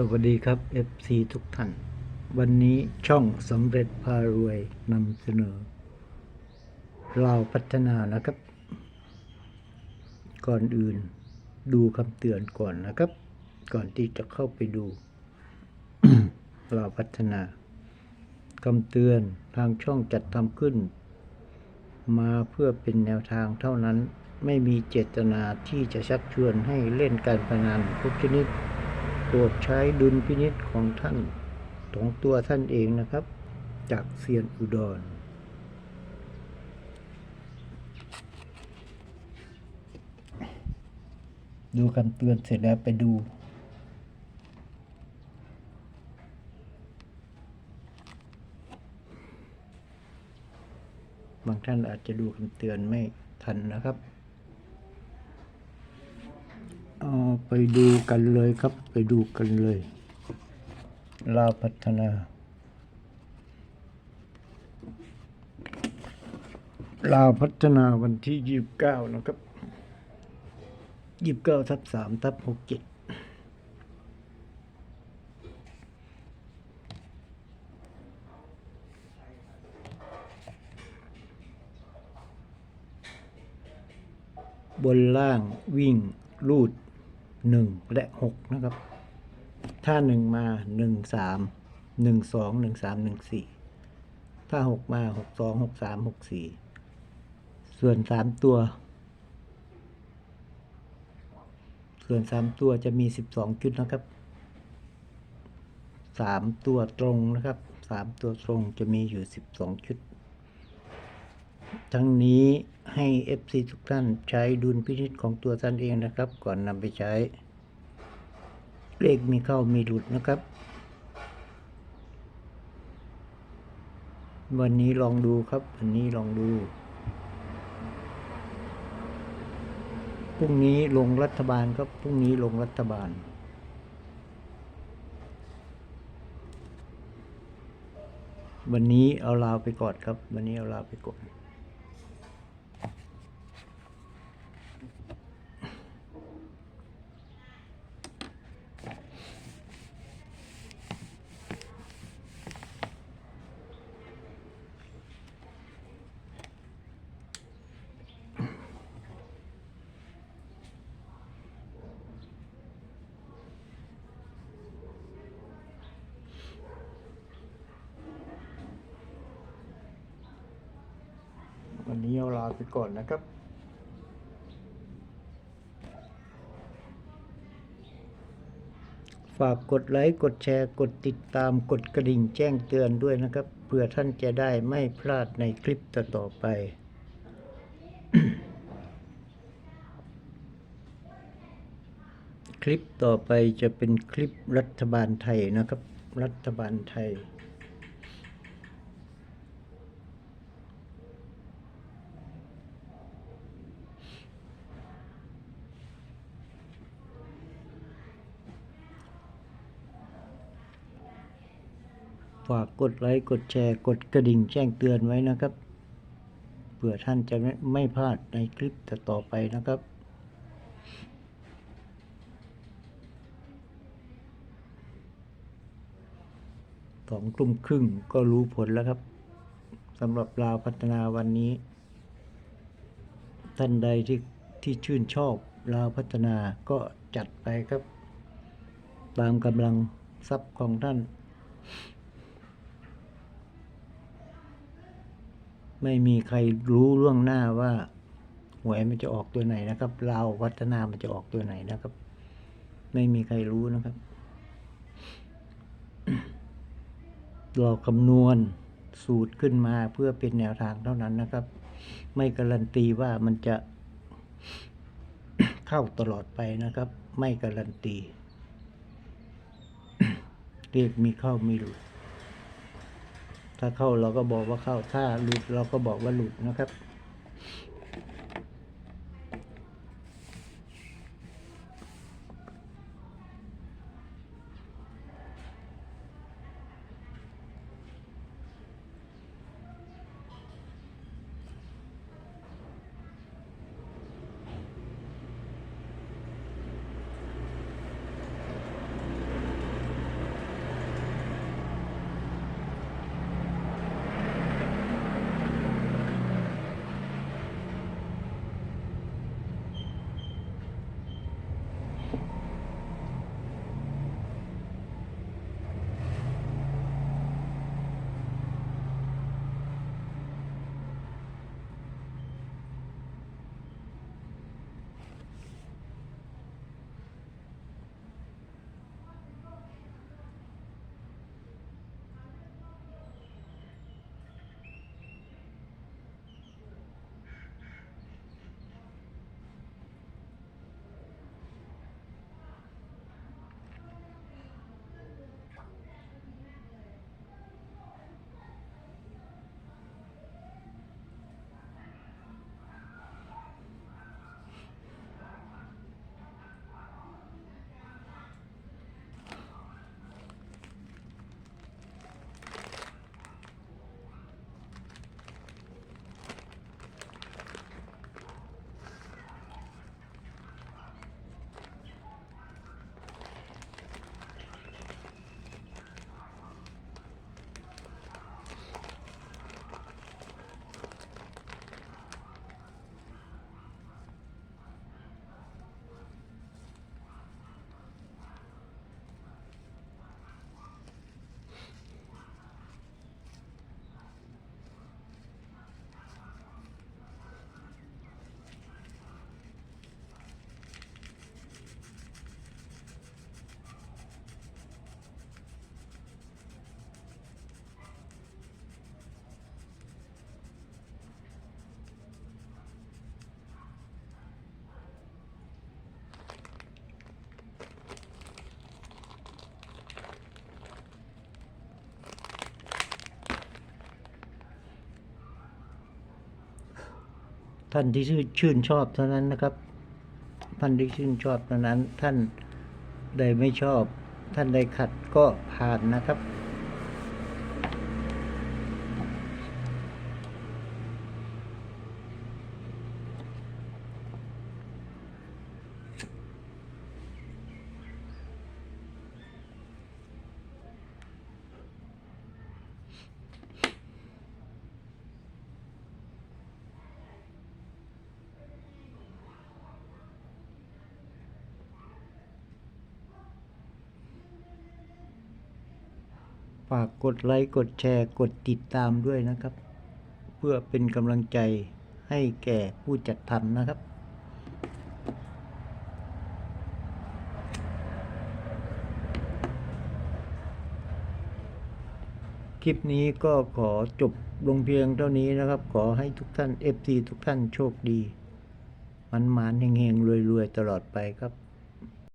สวัสดีครับ FC ทุกท่าน วันนี้ช่องสำเร็จพารวยนำเสนอเราพัฒนานะครับ ก่อนอื่นดูคำเตือนก่อนนะครับ ก่อนที่จะเข้าไปดูเราพัฒนาคำเตือนทางช่องจัดทำขึ้น มาเพื่อเป็นแนวทางเท่านั้นไม่มีเจตนาที่จะชักชวนให้เล่นการพนันทุกชนิด โปรดใช้ดุลพินิษของท่านของตัวท่านเองนะครับ จากเซียนอุดรดูคำเตือนเสร็จแล้วไปดูบางท่านอาจจะดูคำเตือนไม่ทันนะครับ ไปดูกันเลยครับ ไปดูกันเลย ลาวพัฒนา ลาวพัฒนาวันที่ยี่สิบเก้านะครับยี่สิบเก้าทับสามทับหกเจ็ดบนล่างวิ่ง รูด หนึ่งและหกนะครับ ถ้าหนึ่งมาหนึ่งสามหนึ่งสองหนึ่งสามหนึ่งสี่ถ้าหกมาหกสองหกสามหกสี่ส่วนสามตัว ส่วนสามตัวจะมีสิบสองชุดนะครับสามตัวตรงนะครับสามตัวตรงจะมีอยู่สิบสองชุด ทั้งนี้ให้ FC ทุกท่านใช้ดุลพินิจของตัวท่านเองนะครับ ก่อนนำไปใช้ เลขมีเข้ามีหลุดนะครับ วันนี้ลองดูครับ วันนี้ลองดูพรุ่งนี้ลงรัฐบาลครับพรุ่งนี้ลงรัฐบาล วันนี้เอาลาวไปก่อนครับ วันนี้เอาลาวไปก่อน วันนี้เอาลาไปก่อนนะครับฝากกดไลค์ กดแชร์ กดติดตาม กดกระดิ่งแจ้งเตือนด้วยนะครับ เพื่อท่านจะได้ไม่พลาดในคลิปต่อๆไป คลิปต่อไปจะเป็นคลิปรัฐบาลไทยนะครับ รัฐบาลไทย ฝากกดไลค์ กดแชร์ กดกระดิ่งแจ้งเตือนไว้นะครับ เพื่อท่านจะไม่พลาดในคลิปต่อไปนะครับสองทุ่มครึ่งก็รู้ผลแล้วครับสำหรับลาวพัฒนาวันนี้ ท่านใดที่ที่ชื่นชอบลาวพัฒนาก็จัดไปครับ ตามกำลังทรัพย์ของท่าน ไม่มีใครรู้ล่วงหน้าว่าหวยมันจะออกตัวไหนนะครับลาวพัฒนามันจะออกตัวไหนนะครับ ไม่มีใครรู้นะครับเราคำนวณสูตรขึ้นมาเพื่อเป็นแนวทางเท่านั้นนะครับ ไม่การันตีว่ามันจะเข้าตลอดไปนะครับ ไม่การันตี เรียกมีเข้ามีหลุด ถ้าเข้าเราก็บอกว่าเข้า ถ้าหลุดเราก็บอกว่าหลุดนะครับ ท่านที่ชื่นชื่นชอบเท่านั้นนะครับ ท่านที่ชื่นชอบเท่านั้น ท่านใดไม่ชอบ ท่านใดขัดก็ผ่านนะครับ ฝากกดไลค์กดแชร์กดติดตามด้วยนะครับ เพื่อเป็นกำลังใจให้แก่ผู้จัดทำนะครับ คลิปนี้ก็ขอจบลงเพียงเท่านี้นะครับ ขอให้ทุกท่าน FT ทุกท่านโชคดี มันมานๆเฮงๆรวยๆ ตลอดไปครับ